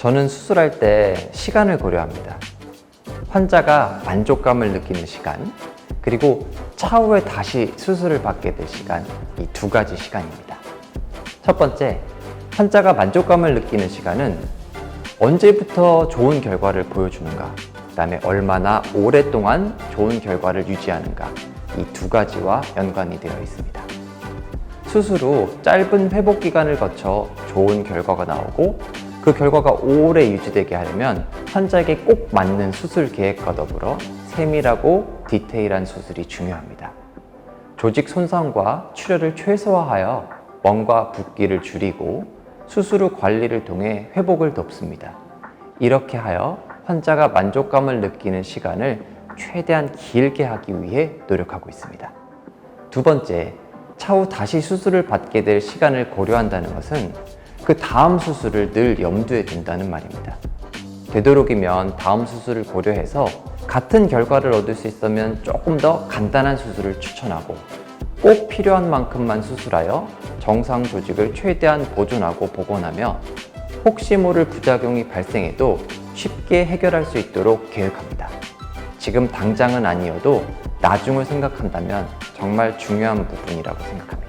저는 수술할 때 시간을 고려합니다. 환자가 만족감을 느끼는 시간, 그리고 차후에 다시 수술을 받게 될 시간, 이 두 가지 시간입니다. 첫 번째, 환자가 만족감을 느끼는 시간은 언제부터 좋은 결과를 보여주는가, 그 다음에 얼마나 오랫동안 좋은 결과를 유지하는가, 이 두 가지와 연관이 되어 있습니다. 수술 후 짧은 회복 기간을 거쳐 좋은 결과가 나오고 그 결과가 오래 유지되게 하려면 환자에게 꼭 맞는 수술 계획과 더불어 세밀하고 디테일한 수술이 중요합니다. 조직 손상과 출혈을 최소화하여 멍과 붓기를 줄이고 수술 후 관리를 통해 회복을 돕습니다. 이렇게 하여 환자가 만족감을 느끼는 시간을 최대한 길게 하기 위해 노력하고 있습니다. 두 번째, 차후 다시 수술을 받게 될 시간을 고려한다는 것은 그 다음 수술을 늘 염두에 둔다는 말입니다. 되도록이면 다음 수술을 고려해서 같은 결과를 얻을 수 있으면 조금 더 간단한 수술을 추천하고 꼭 필요한 만큼만 수술하여 정상 조직을 최대한 보존하고 복원하며 혹시 모를 부작용이 발생해도 쉽게 해결할 수 있도록 계획합니다. 지금 당장은 아니어도 나중을 생각한다면 정말 중요한 부분이라고 생각합니다.